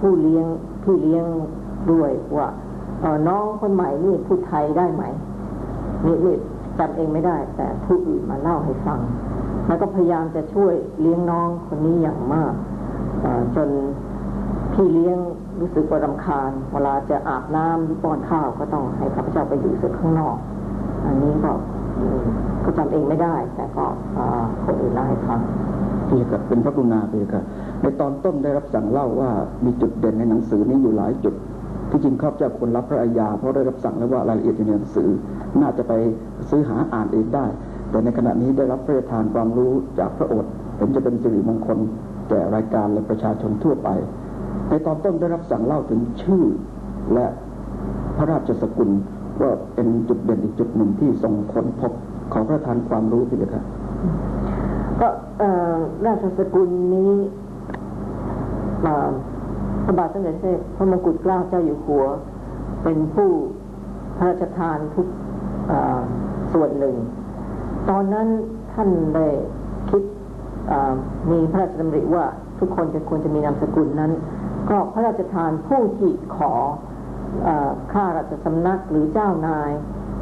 ผู้เลี้ยงพี่เลี้ยงด้วยว่าน้องคนใหม่นี่พูดไทยได้ไหมนี่นี่จำเองไม่ได้ แต่ผู้อื่นมาเล่าให้ฟัง แล้วก็พยายามจะช่วยเลี้ยงน้องคนนี้อย่างมากจนพี่เลี้ยงรู้สึกว่ารำคาญ เวลาจะอาบน้ำหรือป้อนข้าวก็ต้องให้ข้าพเจ้าไปอยู่สียข้างนอก อันนี้ก็ก็จำเองไม่ได้ แต่ก็คนอื่นเล่าให้ฟังพี่ครับเป็นพระกรุณาพี่ครั ในตอนต้นได้รับสั่งเล่าว่ามีจุดเด่นในหนังสือนี้อยู่หลายจุด ที่จริงข้าพเจ้าควรรับพระอาญาเพราะได้รับสั่งแล้วว่ารายละเอียดอยู่ในหนังสือ น่าจะไปซื้อหาอ่านเองได้ แต่ในขณะนี้ได้รับพระราชทานความรู้จากพระโอษฐ์เห็นจะเป็นสิริมงคลแก่รายการและประชาชนทั่วไป ในตอนต้นได้รับสั่งเล่าถึงชื่อและพระราชสกุลว่าเป็นจุดเด่นอีกจุดหนึ่งที่ทรงค้นพบขอพระทานความรู้พี่เลยครับก็ราชสกุลนี้ พระบาทสมเด็จพระมงกุฎเกล้าเจ้าอยู่หัว เป็นผู้พระราชทานทุกส่วนหนึ่ง ตอนนั้นท่านได้คิดมีพระราชดำริว่าทุกคนจะควรจะมีนามสกุลนั้น ก็พระราชทานผู้ที่ขออข้าราชสำนักหรือเจ้านาย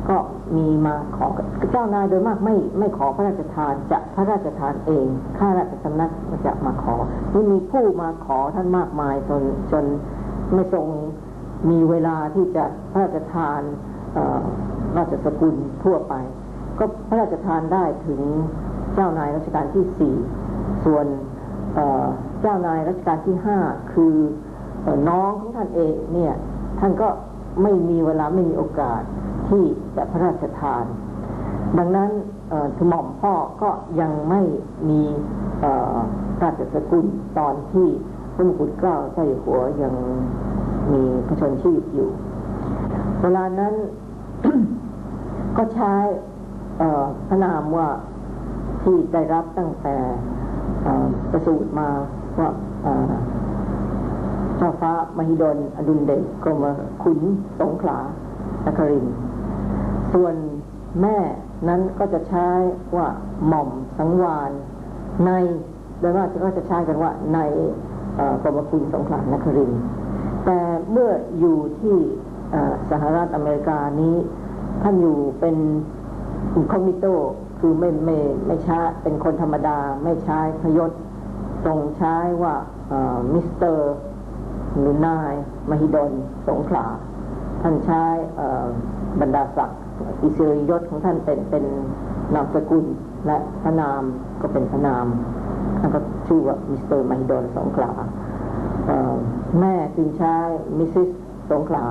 ก็ มีมาขอเจ้านายโดยมากไม่ไม่ขอพระราชทานจะพระราชทานเอง ข้าราชสำนักจะมาขอนี่มีผู้มาขอท่านมากมายจนจนไม่ทรงมีเวลาที่จะพระราชทานราชสกุลทั่วไป ก็พระราชทานได้ถึงเจ้านายรัชกาลที่สี่ส่วนเจ้านายรัชกาลที่ห้าคืออน้องของท่านเองเนี่ยท่านก็ไม่มีเวลาไม่มีโอกาส ที่จะพระราชทาน ดังนั้นเอ่อถหม่อมพ่อก็ยังไม่มีราชสกุลตอนที่พระมกุฎเกล้าเจ้าอยู่หัวยังมีพระชนชีพอยู่ เวลานั้นก็ใช้พระนามว่าที่ได้รับตั้งแต่ประสูติมาว่าเอ่อเจ้าฟ้ามหิดลอดุลเดชกรมขุนสงขลา นคริน ส่วนแม่นั้นก็จะใช้ว่าหม่อมสังวานในโดยว่าก็จะใช้กันว่าในกรมคุณสงขลานคริน แต่เมื่ออยู่ที่สหรัฐอเมริกานี้ ท่านอยู่เป็นคอมมิโตคือไม่ไม่ไม่ใช้เป็นคนธรรมดา ไม่ใช้พยศทรงใช้ว่ามิสเตอร์หรือนาย มหิดลสงขลา ท่านใช้เอ่อบรรดาศักดิ์อิสริยศของท่านเป็นเป็นนามสกุลและพระนามก็เป็นพระนามท่านก็ชื่อว่ามิสเตอร์มหิดลสงขลาเอ่อแม่จึงใช้มิสซิสสงขลา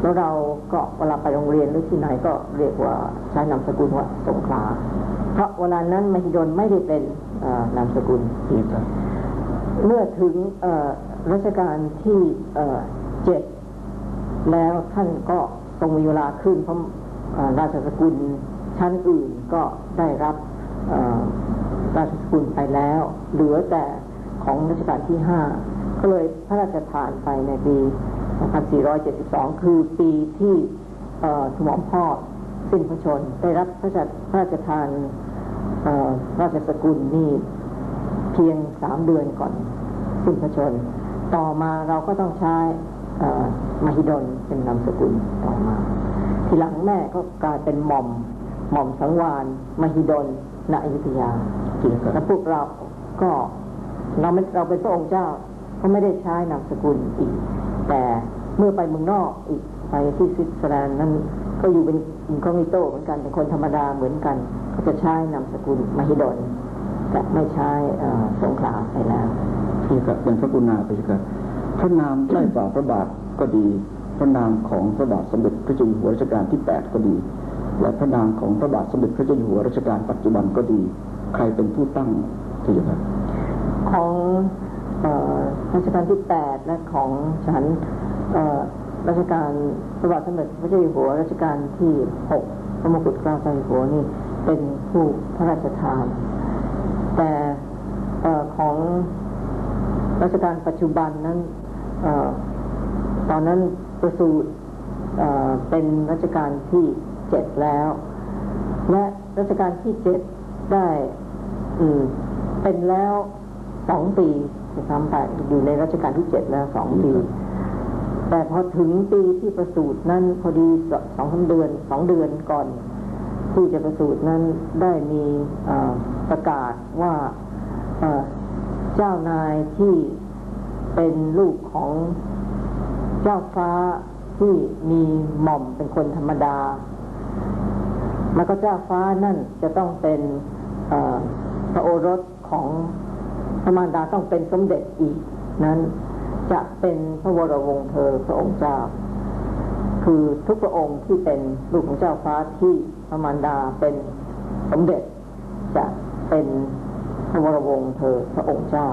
แล้วเราก็เวลาไปโรงเรียนหรือที่ไหนก็เรียกว่าใช้นามสกุลว่าสงขลา เพราะเวลานั้นมหิดลไม่ได้เป็นเอ่อนามสกุลพี่ครับเมื่อถึงเอ่อรัชกาลที่เอ่อเจ็ด แล้วท่านก็ทรงมีเวลาขึ้นเพราะราชสกุลชั้นอื่นก็ได้รับราชสกุลไปแล้ว เหลือแต่ของรัชกาลที่ห้าก็เลยพระราชทานไปในปี 2472 คือปีที่เอ่อถมอมพ่อสิ้นพระชน ได้รับพระราชพระราชทานราชสกุลนี่เพียงสามเดือนก่อนสิ้นพระชน ต่อมาเราก็ต้องใช้ มหิดลเป็นนามสกุลต่อมา ทีหลังแม่ก็กลายเป็นหม่อมหม่อมสังวานมหิดลณอยุธยาและพวกเราก็เราไม่เราเป็นพระองค์เจ้าก็ไม่ได้ใช้นามสกุลอีก แต่เมื่อไปเมืองนอกอีกไปที่สวิตเซอร์แลนด์นั้นก็อยู่เป็นอินคอมิโตเหมือนกันเป็นคนธรรมดาเหมือนกัน ก็จะใช้นามสกุลมหิดลแต่ไม่ใช้สงขลาไปแล้วพี่ครับเป็นพระกุณาพี่ครับ พระนามใกล้ฝ่าพระบาทก็ดี พระนามของพระบาทสมเด็จพระเจ้าอยู่หัวรัชกาลที่ 8 ก็ดี และพระนามของพระบาทสมเด็จพระเจ้าอยู่หัวรัชกาลปัจจุบันก็ดี ใครเป็นผู้ตั้งพี่ครับของรัชกาลที่แปดและของฉันรัชกาลพระบาทสมเด็จพระเจ้าอยู่หัวรัชกาลที่หกพระมงกุฎเกล้าเจ้าอยู่หัวนี่เป็นผู้พระราชทาน แต่ของรัชกาลปัจจุบันนั้น ตอนนั้นประสูติเอ่อเป็นรัชกาลที่เจ็ดแล้ว และรัชกาลที่เจ็ดได้อืมเป็นแล้วสองปีจะซ้ำไปอยู่ในรัชกาลที่เจ็ดแล้วสองปี แต่พอถึงปีที่ประสูตินั้นพอดีสสองสามเดือนสองเดือนก่อน ที่จะประสูตินั้นได้มีเอ่อประกาศว่าเอ่อเจ้านายที่ เป็นลูกของเจ้าฟ้าที่มีหม่อมเป็นคนธรรมดา แล้วก็เจ้าฟ้านั่นจะต้องเป็นพระโอรสของพระมารดาต้องเป็นสมเด็จอีกนั้นจะเป็นพระวรวงศ์เธอพระองค์เจ้า คือทุกพระองค์ที่เป็นลูกของเจ้าฟ้าที่พระมารดาเป็นสมเด็จ จะเป็นพระวรวงศ์เธอพระองค์เจ้า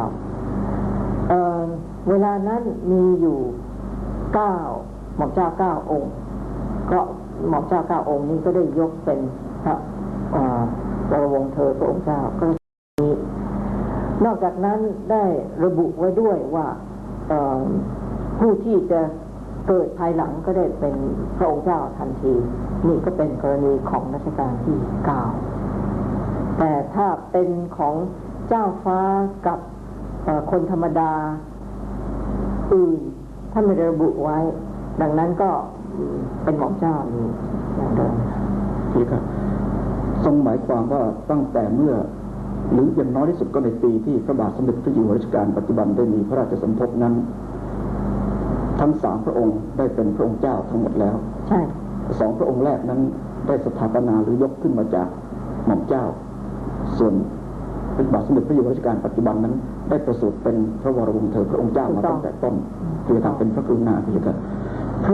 เอ่อ เวลานั้นมีอยู่เก้าหม่อมเจ้าเก้าองค์ ก็หม่อมเจ้าเก้าองค์นี้ก็ได้ยกเป็นพระเอ่อวรวงเธอพระองค์เจ้าก็นี้นอกจากนั้นได้ระบุไว้ด้วยว่าผู้ที่จะเกิดภายหลังก็ได้เป็นพระองค์เจ้าทันที นี่ก็เป็นกรณีของรัชกาลที่เก้าแต่ถ้าเป็นของเจ้าฟ้ากับคนธรรมดา อื่นท่านไม่ได้ระบุไว้ ดังนั้นก็เป็นหม่อมเจ้าอยู่อย่างเดิมที่ครับทรงหมายความว่าตั้งแต่เมื่อ หรืออย่างน้อยที่สุดก็ในปีที่พระบาทสมเด็จพระอยู่หัวรัชกาลปัจจุบันได้มีพระราชสมภพนั้น ทั้งสามพระองค์ได้เป็นพระองค์เจ้าทั้งหมดแล้ว ใช่สองพระองค์แรกนั้นได้สถาปนาหรือยกขึ้นมาจากหม่อมเจ้า ส่วนพระบาทสมเด็จพระอยู่หัวรัชกาลปัจจุบันนั้น ได้ประสูติเป็นพระวรวงศ์เธอพระองค์เจ้ามาตั้งแต่ต้นคือทำเป็นพระกรุณาธิคุณ